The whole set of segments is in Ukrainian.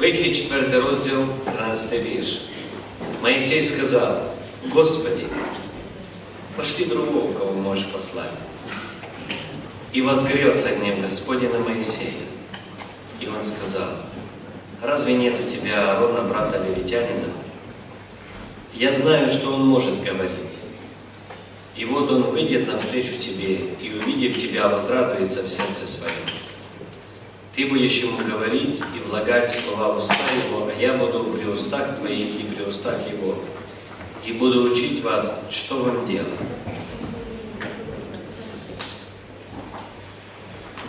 Вихід 4 розділ, 13 вірш. Моисей сказал, Господи, пошли другого, кого можешь послать. И возгорелся гнев Господень на Моисея. И он сказал, разве нет у тебя Аарона, брата Левитянина? Я знаю, что он может говорить. И вот он выйдет навстречу тебе, и увидев тебя, возрадуется в сердце своем. Ты будешь ему говорить и влагать слова в уста его, а я буду при устах твоих и при устах его, и буду учить вас, что вам делать.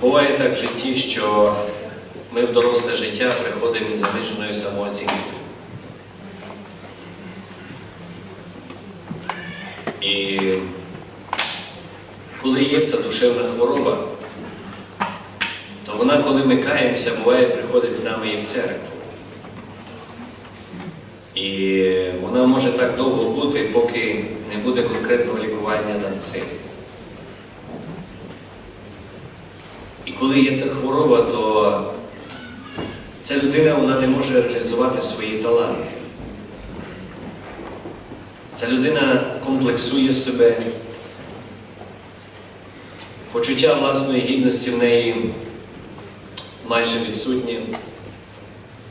Буває так в житті, що ми в доросле життя приходимо із заниженою самооцінкою. І коли є ця душевна хвороба, вона, коли ми каємося, буває, приходить з нами і в церкву. І вона може так довго бути, поки не буде конкретного лікування над цим. І коли є ця хвороба, то ця людина вона не може реалізувати свої таланти. Ця людина комплексує себе, почуття власної гідності в неї майже відсутнє.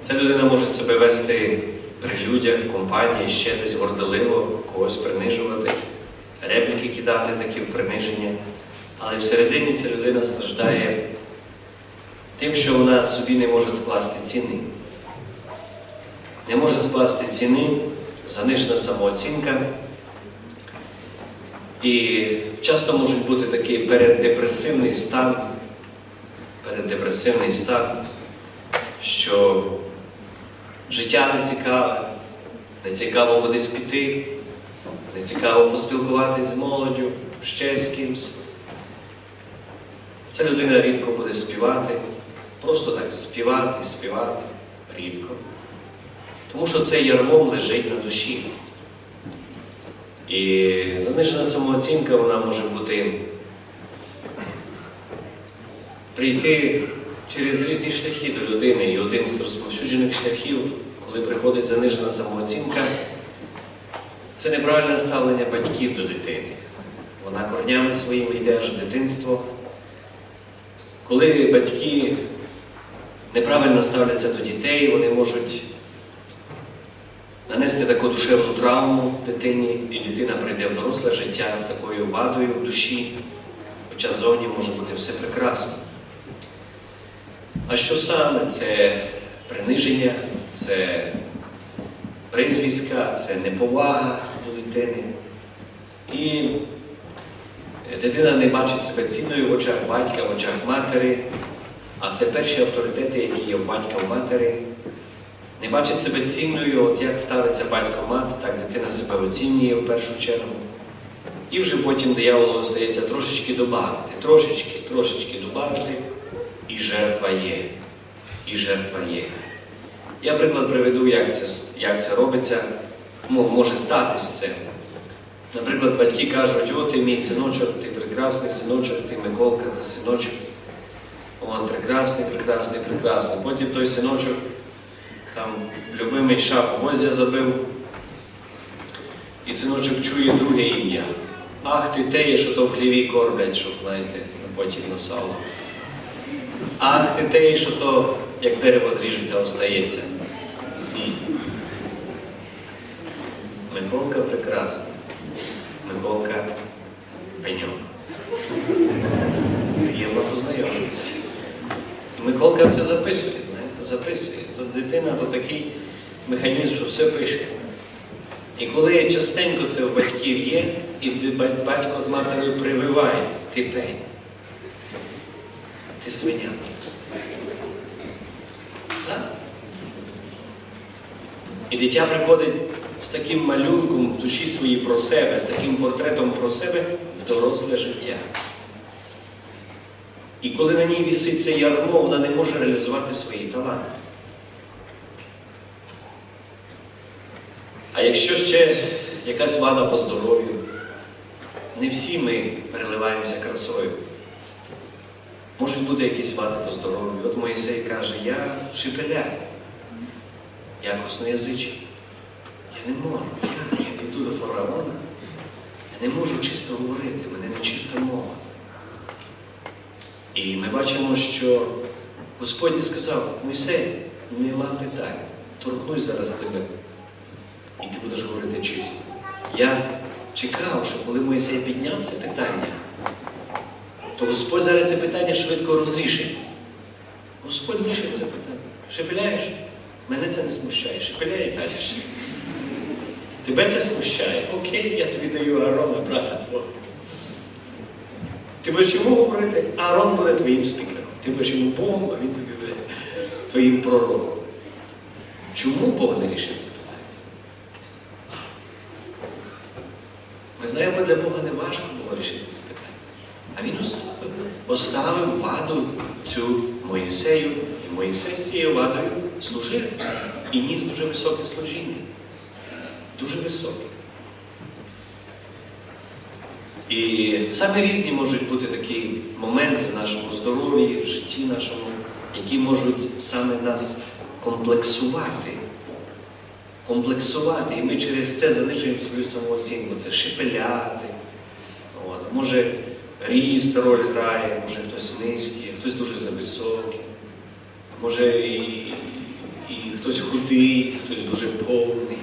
Ця людина може себе вести при людях, в компанії, ще десь горделиво, когось принижувати, репліки кидати такі в приниження. Але всередині ця людина страждає тим, що вона собі не може скласти ціни. Не може скласти ціни, занижена самооцінка. І часто може бути такий переддепресивний стан, переддепресивний стан, що життя не цікаве, не цікаво кудись піти, не цікаво поспілкуватись з молоддю, ще з кимсь. Ця людина рідко буде співати, просто так співати, співати рідко. Тому що це ярмом лежить на душі. І занижена самооцінка вона може бути прийти через різні шляхи до людини. І один з розповсюджених шляхів, коли приходить занижена самооцінка, це неправильне ставлення батьків до дитини. Вона корнями своїми йде аж в дитинство. Коли батьки неправильно ставляться до дітей, вони можуть нанести таку душевну травму дитині, і дитина прийде в доросле життя з такою вадою в душі, хоча зовні може бути все прекрасно. А що саме? Це приниження, це призвіська, це неповага до дитини. І дитина не бачить себе цінною в очах батька, в очах матері, а це перші авторитети, які є в батька в матері. Не бачить себе цінною, от як ставиться батько мати, так дитина себе оцінює в першу чергу. І вже потім дияволу остається трошечки добавити, трошечки, трошечки добавити, і жертва є. І жертва є. Я приклад приведу, як це, як це робиться. Може статись це. Наприклад, батьки кажуть, о, ти мій синочок, ти прекрасний синочок, ти Миколка, ти синочок. Он прекрасний, прекрасний, прекрасний. Потім той синочок там любимий шап гвоздя забив. І синочок чує друге ім'я. Ах ти теє, що то в хліві кормлять, щоб, знаєте, потім на сало. Ах ти що то як дерево зріжете, остається. Ні. Миколка прекрасна. Миколка пеньок. Приємно познайомитися. Миколка все записує, знаєте, записує. Тут дитина то такий механізм, що все пише. І коли частенько це у батьків є, і батько з матерою прививає, ти пень, ти свиня. Так? І дитя приходить з таким малюнком в душі своїй про себе, з таким портретом про себе в доросле життя. І коли на ній вісить це ярмо, вона не може реалізувати свої таланти. А якщо ще якась вада по здоров'ю, не всі ми переливаємося красою. Можуть бути якісь вади по здоров'ю. От Моїсей каже, я шепеляю. Я косноязичий. Я не можу. Я, йду до фараона. Я не можу чисто говорити, мене не чиста мова. І ми бачимо, що Господь сказав, Мойсей, нема питань, торкнусь зараз тебе, і ти будеш говорити чисто. Я чекав, що коли Мойсей підняв це питання, то Господь зараз це питання швидко розрішить. Господь рішить це питання. Шепеляєш? Мене це не смущає. Шепеляє далі. Тебе це смущає. Окей, я тобі даю Аарона, брата твого. Ти будеш йому говорити, а Аарон буде твоїм спікером. Ти будеш йому Богом, а він тобі буде твоїм пророком. Чому Бог не рішив це питання? Ми знаємо, для Бога не важко було рішити це питання. А він оставив, оставив ваду цю Моїсею, і Моїсей з цією вадою служив і ніс дуже високе служіння. Дуже високе. І саме різні можуть бути такі моменти в нашому здоров'ї, в житті нашому, які можуть саме нас комплексувати. Комплексувати. І ми через це занижуємо свою самооцінку. Це шепеляти. От. Може ріст роль грає, може хтось низький, хтось дуже зависокий. Може і, і хтось худий, хтось дуже повний,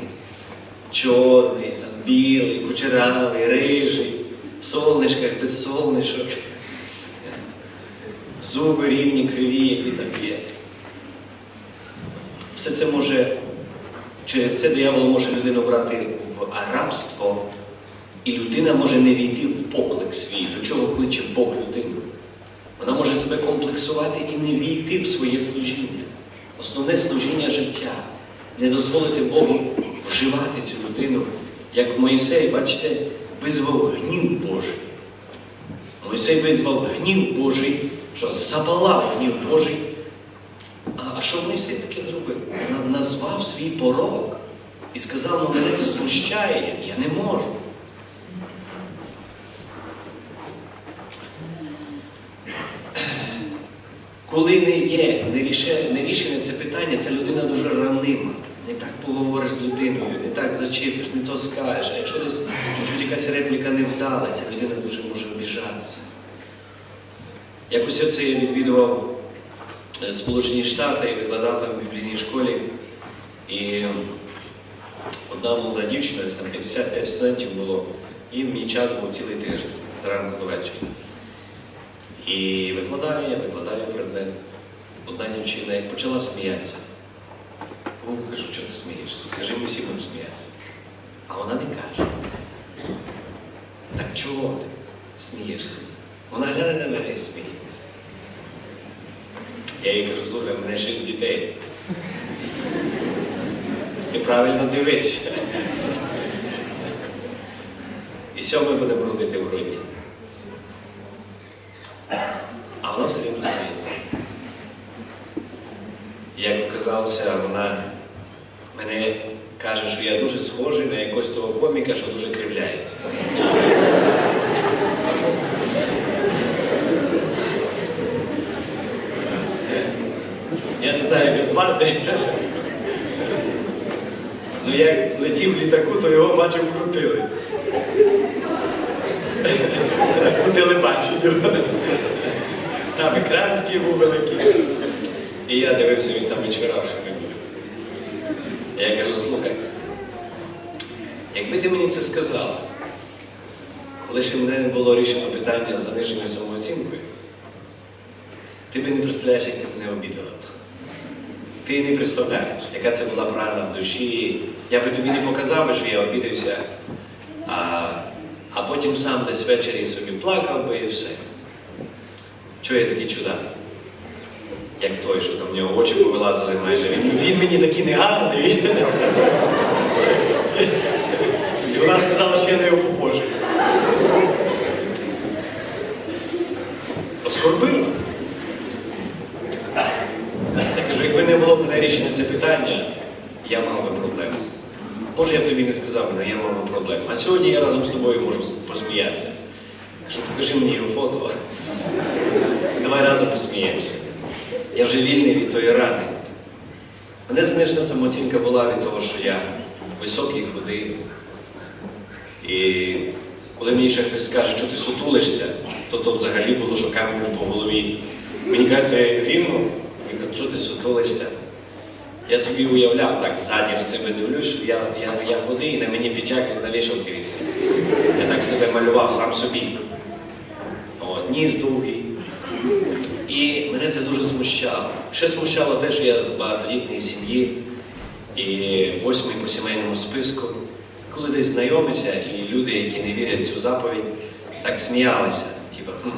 чорний, там, білий, кучеравий, рижий, в солнишках, без солнишок. Зуби рівні, криві, які там є. Все це може, через це диявол може людину брати в рабство, і людина може не війти в поклик свій, до чого кличе Бог людину. Вона може себе комплексувати і не війти в своє служіння. Основне служіння життя. Не дозволити Богу вживати цю людину, як Моїсей, бачите, визвав гнів Божий. Моїсей визвав гнів Божий, що запалав гнів Божий. А, а що Моїсей таке зробив? На- Назвав свій порок і сказав, ну мене це смущає, я не можу. Коли не є, не рішення, це питання, ця людина дуже ранима. Не так поговориш з людиною, не так зачепиш, не то скажеш. А якщо десь чуть-чуть якась репліка не вдала, ця людина дуже може обіжатися. Якось оце я відвідував е, Сполучені Штати і викладав там в біблійній школі. І одна молода дівчина, там 55 студентів було, і мій час був цілий тиждень, зранку до вечора. І викладаю я, викладаю предмет. Одна дівчина як почала сміятися. О, кажу, що ти смієшся? Скажи, ми всі будемо сміятися. А вона не каже. Так чого ти смієшся? Вона гляне на мене і сміється. Я їй кажу, слухай, в мене шість дітей. Ти правильно дивись. І сьомий будемо родити в грудні. А вона все рівно сміється. Як вона мене каже, що я дуже схожий на якогось того коміка, що дуже кривляється. Я не знаю, як звати. Ну як летів в літаку, то його бачив крутили. По телебаченню. Там екран такий був великий. І я дивився, він там не буде. Я кажу, слухай, якби ти мені це сказав, коли ще мене не було рішено питання з заниженою самооцінкою, ти би не представляєш, як ти мене обідала. Ти не представляєш, яка це була правда в душі. Я би тобі не показав, що я обідався, а, а потім сам десь ввечері собі плакав би і все. Чого я такий чудак? Як той, що там в нього очі повилазили майже. Він, він мені такий негарний. І вона сказала, що я на його похожий. Оскорбила. Я кажу, якби не було б мене рішення це питання, я мав би проблему. Може, я б тобі не сказав, але я мав би проблему. А сьогодні я разом з тобою можу посміятися. Кажу, покажи мені його фото. Давай разом посміємося. Я вже вільний від тої рани. Мене знижена самооцінка була від того, що я високий, худий. І коли мені ще хтось скаже, що ти сутулишся, то то взагалі було камінь по голові. Мені кажуть, я рівно, я кажу, що ти сутулишся. Я собі уявляв так ззаді на себе дивлюсь, що я, я, я худий, і на мені піджак як на вішалки висить. Я так себе малював сам собі. От, ніс довгий. І мене це дуже смущало. Ще смущало те, що я з багатодітної сім'ї і восьмий по сімейному списку. Коли десь знайомишся, і люди, які не вірять в цю заповідь, так сміялися, типу, хм,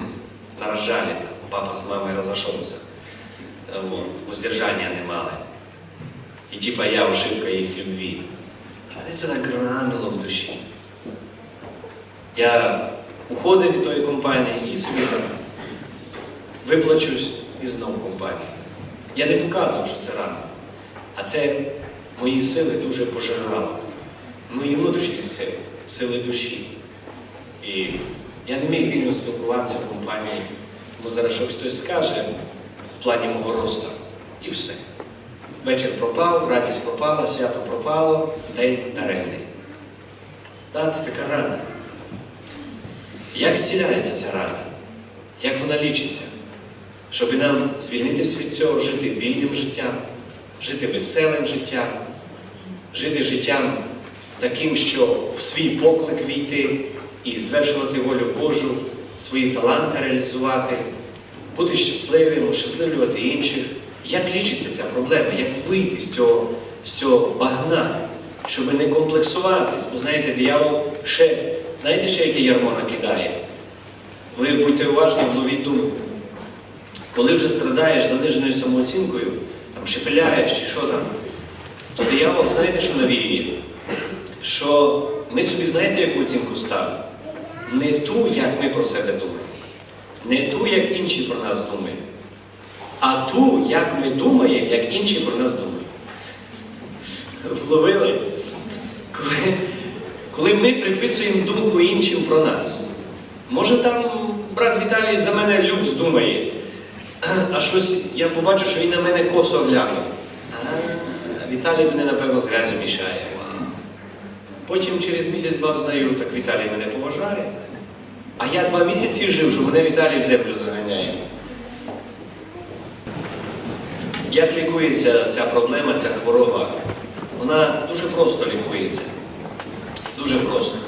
нарожали, папа з мамою розійшовся. Воздержання не мали. І типа я ошибка їх любві. І мене це так ранило в душі. Я уходив від тої компанії і собі виплачусь і знову компанію. Я не показував, що це рано. А це мої сили дуже пожирало. Мої внутрішні сили, сили душі. І я не міг вільно спілкуватися в компанії. Тому зараз щось хтось скаже в плані мого росту. І все. Вечір пропав, радість пропала, свято пропало, день даремний. Так, це така рана. Як зціляється ця рана? Як вона лічиться? Щоб нам звільнитися від цього, жити вільним життям, жити веселим життям, жити життям таким, що в свій поклик війти і звершувати волю Божу, свої таланти реалізувати, бути щасливим, ощасливлювати інших. Як лічиться ця проблема? Як вийти з цього, з цього багна, щоб не комплексуватись? Бо знаєте, диявол ще, знаєте, ще яке ярмо накидає? Ви будьте уважні в голові думку. Коли вже страдаєш заниженою самооцінкою, там шепеляєш чи що там, то диявол, знаєте, що навіює? Що ми собі знаєте, яку оцінку ставимо? Не ту, як ми про себе думаємо, не ту, як інші про нас думають, а ту, як ми думаємо, як інші про нас думають. Вловили? Коли, коли ми приписуємо думку іншим про нас. Може там брат Віталій за мене люкс думає, а щось я побачу, що він на мене косо глянув. Віталій мене, напевно, з грязю мішає. Потім через місяць-два знаю, так Віталій мене поважає. А я два місяці жив, що мене Віталій в землю заганяє. Як лікується ця проблема, ця хвороба? Вона дуже просто лікується. Дуже просто.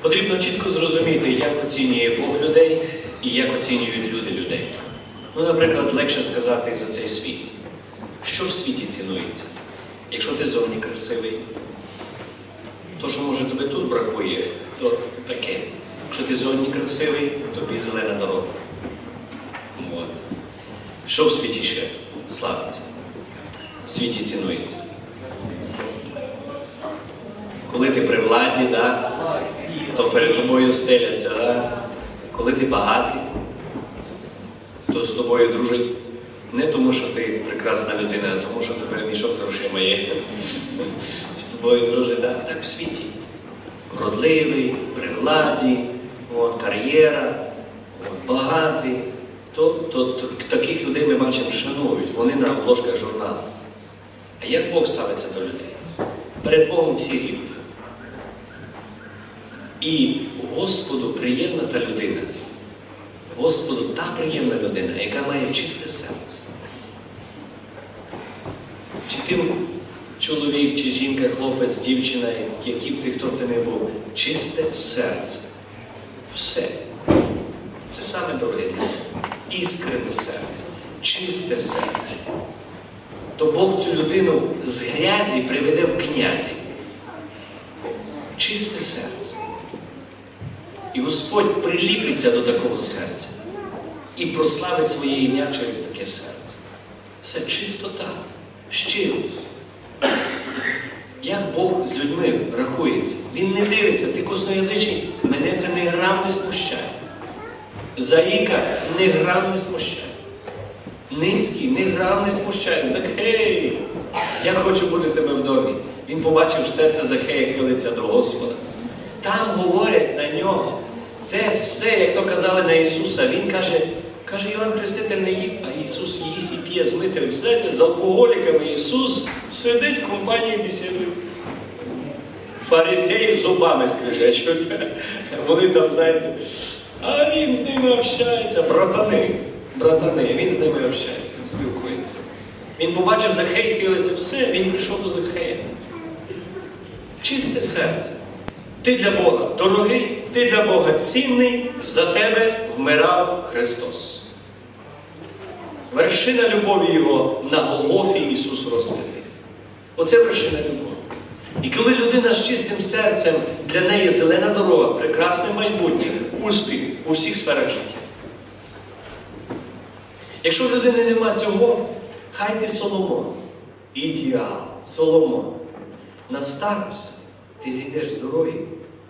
Потрібно чітко зрозуміти, як оцінює Бог людей і як оцінюють люди людей. Ну, наприклад, легше сказати за цей світ. Що в світі цінується? Якщо ти зовні красивий, то, що може тобі тут бракує, то таке. Якщо ти зовні красивий, тобі зелена дорога. От. Що в світі ще славиться? В світі цінується. Коли ти при владі, да, то перед тобою стеляться. Да? Коли ти багатий, то з тобою дружить не тому, що ти прекрасна людина, а тому, що тебе мішок з грошима є. З тобою дружить, да? так в світі. Вродливий, при владі, от, кар'єра, багатий. То, то, то таких людей ми бачимо шанують, вони на обложках журналу. А як Бог ставиться до людей? Перед Богом всі рівні. І Господу приємна та людина. Господу та приємна людина, яка має чисте серце. Чи ти чоловік, чи жінка, хлопець, дівчина, які б ти хто б ти не був, чисте серце. Все. Це саме для Іскрене серце, чисте серце. То Бог цю людину з грязі приведе в князі. Чисте серце. І Господь приліпиться до такого серця і прославить своє ім'я через таке серце. Все чистота, щирість. Як Бог з людьми рахується? Він не дивиться, ти косноязичний, мене це не грам не смущає. Заїка не грам не смущає. Низький, не грам не смущає. Закхей! Я хочу бути тебе в домі. Він побачив серце Захея хилиться до Господа. Там говорять на нього. Те все, як то казали на Ісуса, Він каже, каже, Іван Хреститель не їв, а Ісус їсть і п'є. з мителем. Знаєте, з алкоголіками Ісус сидить в компанії бесідує. Фарисеї зубами скрижечуть. Вони там, знаєте, а він з ними общається, братани. Братани, він з ними общається, спілкується. Він побачив Захей хилиться, все, він прийшов до Захея. Чисте серце. Ти для Бога дорогий, ти для Бога цінний, за тебе вмирав Христос. Вершина любові Його на Голгофі Ісус розпитий. Оце вершина любові. І коли людина з чистим серцем, для неї зелена дорога, прекрасне майбутнє, успіх у всіх сферах життя. Якщо в людини нема цього, хай ти Соломон. Ідеал, Соломон. На старость ти зійдеш з дороги,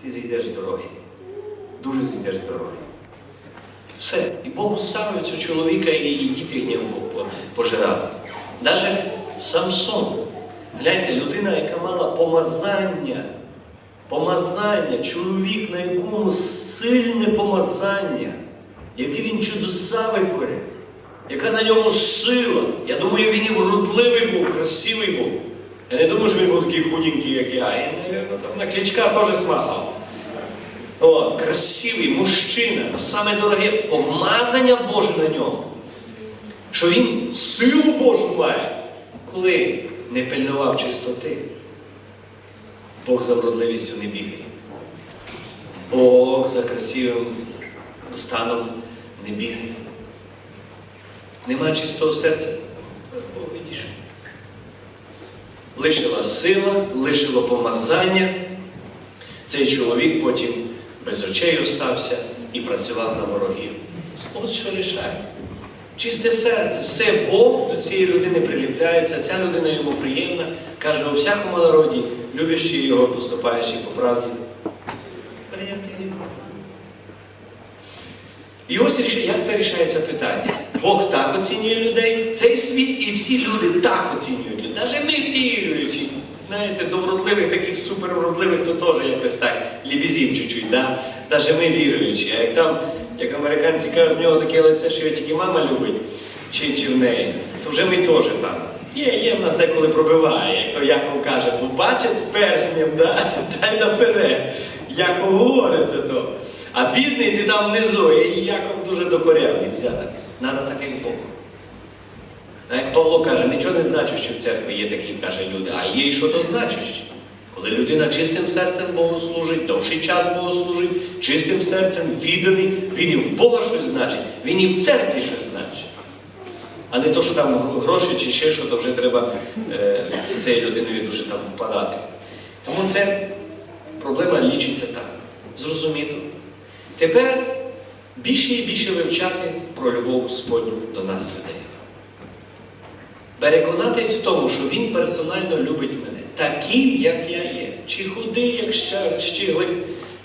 ти зійдеш з дороги. Дуже зійдеш з дороги. Все. І Бог ставив цього чоловіка і, і діти гнів по- пожирали. Навіть Самсон. Гляньте, людина, яка мала помазання, помазання, чоловік, на якому сильне помазання, яке він чудеса витворив, яка на ньому сила. Я думаю, він і вродливий був, красивий був. Я не думаю, що він був такий худенький, як я. І, мабуть, там на клічка теж смахав. От, красивий мужчина, саме дороге помазання Боже на ньому. Що він силу Божу має, коли не пильнував чистоти. Бог за вродливістю не бігає. Бог за красивим станом не бігає. Нема чистого серця. Бог відійшов. Лишила сила, лишило помазання. Цей чоловік потім без очей остався і працював на ворогів. От що рішає. Чисте серце, все Бог до цієї людини приліпляється, ця людина йому приємна, каже у всякому народі, любящий його, поступаючи по правді. Бог. І ось як це рішається питання. Бог так оцінює людей, цей світ і всі люди так оцінюють. Навіть ми віруючі, знаєте, до вродливих, таких супервродливих, то теж якось так лібізім чуть-чуть. Да? Навіть ми віруючі. А як там, як американці кажуть, в нього таке лице, що його тільки мама любить, чи, чи в неї, то вже ми теж там. Є, є в нас деколи пробиває, як то Яков каже, побачить з перснем, да? сідай наперед. Яков говорить це то. А бідний ти там внизу, і Яков дуже докоряв Надо таким Богом. А як Павло каже, нічого не значить, що в церкві є такі, каже люди, а є і що то значуще. Коли людина чистим серцем Богу служить, довший час Богу служить, чистим серцем відданий, він і в Бога щось значить, він і в церкві щось значить. А не то, що там гроші чи ще що, то вже треба е, цією людиною дуже там впадати. Тому це проблема лічиться так. Зрозуміло. Тепер більше і більше вивчати про любов Господню до нас, людей. Переконатись в тому, що Він персонально любить мене, таким, як я є. Чи худий, як щиглик,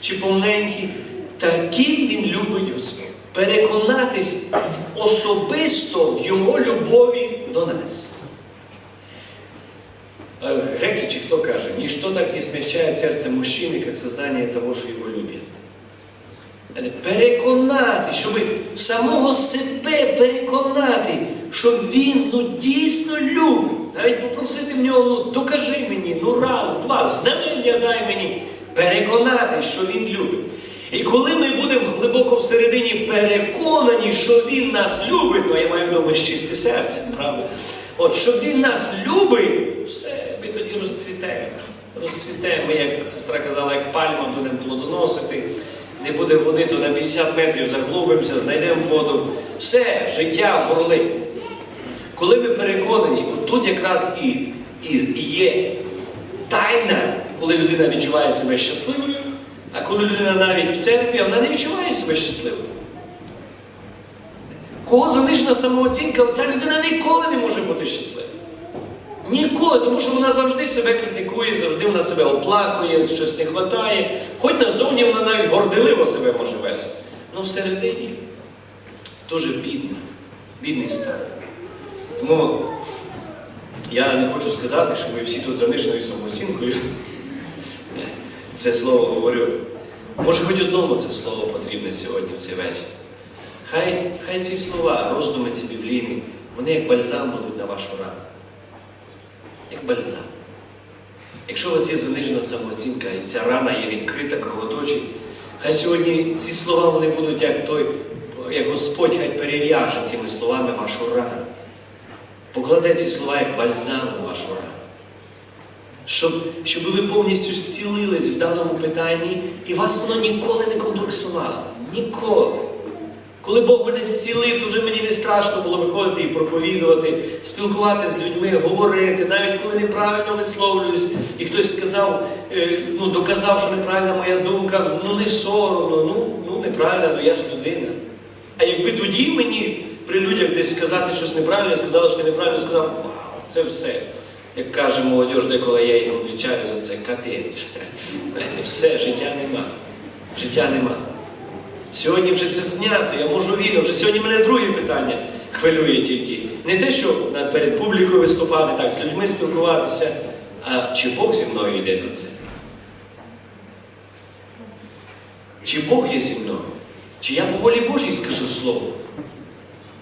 чи повненький, таким він любить Господь. Переконатись особисто в Його любові до нас. Э, Греки чи хто каже, ніщо так не смягчає серце мужчини, як сознання того, що його люблять. Знаєте, Переконати, щоб самого себе переконати, що він ну, дійсно любить. Навіть попросити в нього, ну докажи мені, ну раз, два, знамення дай мені. Переконати, що він любить. І коли ми будемо глибоко всередині переконані, що він нас любить, ну я маю в виду з чисте серце, правда? От що він нас любить, все, ми тоді розцвітаємо. Розцвітаємо, як сестра казала, як пальма будемо плодоносити. Не буде води, то на 50 метрів заглубимося, знайдемо воду. Все, життя горлить. Коли ми переконані, тут якраз і, і, і є тайна, коли людина відчуває себе щасливою, а коли людина навіть в церкві, вона не відчуває себе щасливою. Кого занижена самооцінка, ця людина ніколи не може бути щаслива. Ніколи, тому що вона завжди себе критикує, завжди вона себе оплакує, щось не вистачає. Хоч назовні вона навіть горделиво себе може вести. Ну всередині дуже бідна, бідний стан. Тому я не хочу сказати, що ми всі тут заниженою самооцінкою. Це слово говорю. Може, хоч одному це слово потрібне сьогодні в цей вечір. Хай, хай ці слова, роздуми ці біблійні, вони як бальзам будуть на вашу рану. Як бальзам. Якщо у вас є занижена самооцінка і ця рана є відкрита, кровоточить, хай сьогодні ці слова вони будуть як той, як Господь хай перев'яже цими словами вашу рану. Покладе ці слова як бальзам на вашу рану. Щоб, щоб ви повністю зцілились в даному питанні, і вас воно ніколи не комплексувало. Ніколи. Коли Бог мене зцілив, то вже мені не страшно було виходити і проповідувати, спілкуватися з людьми, говорити, навіть коли неправильно висловлююсь, і хтось сказав, е, ну, доказав, що неправильна моя думка, ну не соромно, ну, ну неправильно, ну я ж людина. А якби тоді мені при людях десь сказати щось неправильно, сказали, що неправильно сказав, вау, це все. Як каже молодь, деколи я їх облічаю за це, капець. Знаєте, все, життя нема. Життя нема. Сьогодні вже це знято, я можу вільно. Вже сьогодні мене друге питання хвилює тільки. Не те, що перед публікою виступати, так, з людьми спілкуватися, а чи Бог зі мною йде на це? Чи Бог є зі мною? Чи я по волі Божій скажу слово?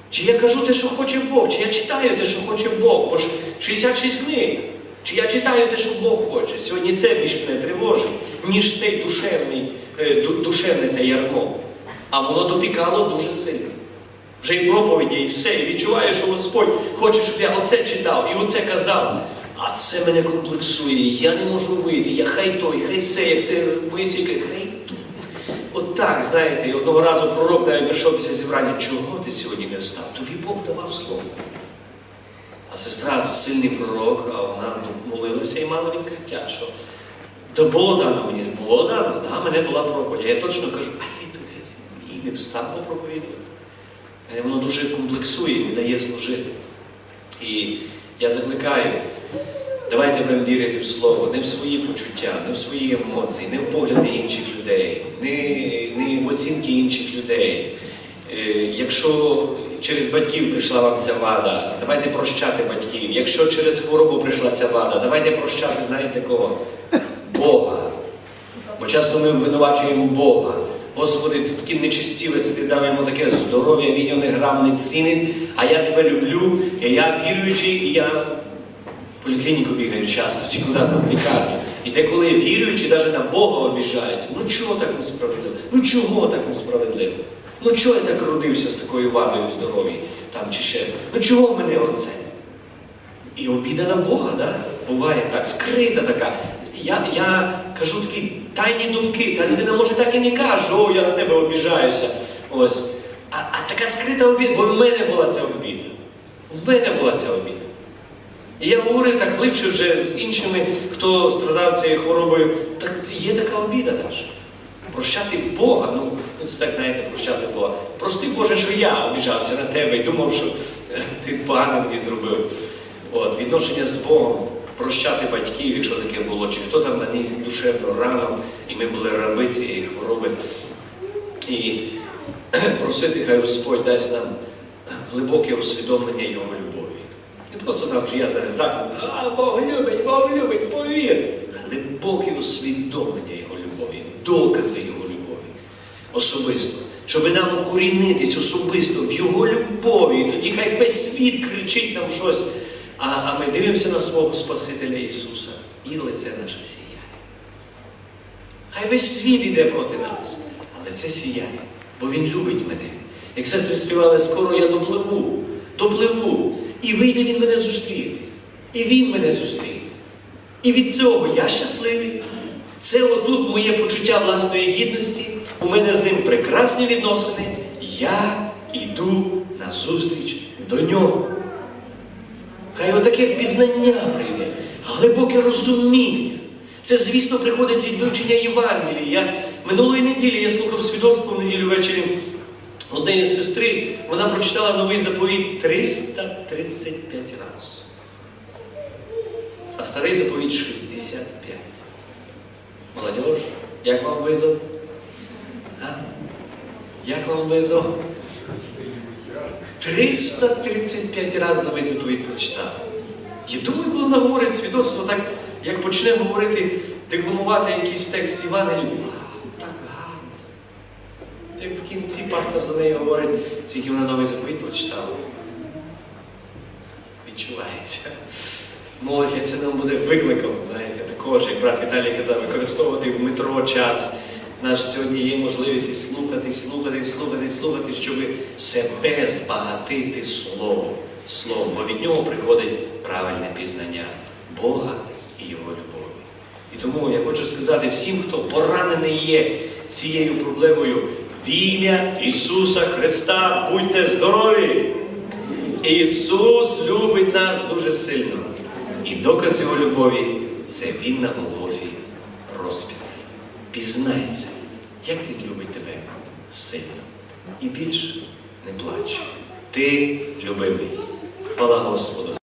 Чи я кажу те, що хоче Бог? Чи я читаю те, що хоче Бог? Бо ж 66 книг. Чи я читаю те, що Бог хоче? Сьогодні це більш мене тривожить, ніж цей душевний, е, душевне це ярмо. А воно допікало дуже сильно. Вже і проповіді, і все. І відчуваю, що Господь хоче, щоб я оце читав і оце казав. А це мене комплексує. Я не можу вийти. Я хай той, хай се, як це Моїсій каже, хай. От так, знаєте, одного разу пророк навіть прийшов після зібрання, чого ти сьогодні не встав? Тобі Бог давав слово. А сестра сильний пророк, а вона ну, молилася і мала відкриття, що то було дано мені, було дано, да, мене була проповідь. Я точно кажу, не встав попроповідувати. Е, Воно дуже комплексує, не дає служити. І я закликаю, давайте будемо вірити в слово, не в свої почуття, не в свої емоції, не в погляди інших людей, не, не в оцінки інших людей. Е, Якщо через батьків прийшла вам ця вада, давайте прощати батьків. Якщо через хворобу прийшла ця вада, давайте прощати, знаєте кого? Бога. Бо часто ми винувачуємо Бога. Господи, ти таким нечистівець, ти дав йому таке здоров'я, він його не грам не цінить, а я тебе люблю, і я віруючий, і я в поліклініку бігаю часто, чи куди там в лікарню. І деколи віруючи, навіть на Бога обіжається. Ну чого так несправедливо? Ну чого так несправедливо? Ну чого я так родився з такою вадою в здоров'ї там чи ще? Ну чого в мене оце? І обіда на Бога, да? буває так, скрита така. Я, я кажу такі тайні думки. Ця людина може так і не каже, о, я на тебе обіжаюся. Ось. А, а така скрита обіда, бо в мене була ця обіда. В мене була ця обіда. І я говорив так глибше вже з іншими, хто страдав цією хворобою. Так є така обіда наша. Прощати Бога, ну ну, це так знаєте, прощати Бога. Прости Боже, що я обіжався на тебе і думав, що е, ти погано мені зробив. От, відношення з Богом, прощати батьків, якщо таке було, чи хто там наніс душевну рану, і ми були раби цієї хвороби. І просити, хай Господь дасть нам глибоке усвідомлення Його любові. Не просто там, що я зараз заклик, а Бог любить, Бог любить, повір. Глибоке усвідомлення Його любові, докази Його любові. Особисто. Щоб нам укорінитись особисто в Його любові. Тоді хай весь світ кричить нам щось. А, а ми дивимося на свого Спасителя Ісуса, і лице наше сіяє. Хай весь світ іде проти нас, але це сіяє, бо Він любить мене. Як сестри співали, скоро я допливу, допливу, і вийде він мене зустріти. І він мене зустріне. І від цього я щасливий. Це отут моє почуття власної гідності. У мене з ним прекрасні відносини. Я йду на зустріч до нього. Хай отаке пізнання прийде, глибоке розуміння. Це, звісно, приходить від вивчення Євангелії. Минулої неділі я слухав свідоцтво в неділю ввечері однієї сестри. Вона прочитала новий заповіт 335 разів. А старий заповіт 65. Молодіж, як вам визов? Як вам визов? 335 разів новий заповіт прочитав. Я думаю, коли вона говорить свідоцтво, так як почне говорити, декламувати якийсь текст Євангелії, вау, так гарно. Як в кінці пастор за нею говорить, скільки вона новий заповіт прочитала. відчувається. Молодь, це нам буде викликом, знаєте, також, як брат Віталій казав, використовувати в метро час. Наш сьогодні є можливість і слухати, і слухати, і слухати, і слухати, щоб себе збагатити словом. Словом, бо від нього приходить правильне пізнання Бога і Його любові. І тому я хочу сказати всім, хто поранений є цією проблемою, в ім'я Ісуса Христа, будьте здорові! Ісус любить нас дуже сильно. І доказ Його любові це Він на Голгофі розп'ятий. Пізнай це, як Він любить тебе сильно. І більше не плач. Ти любимий. Хвала Господу.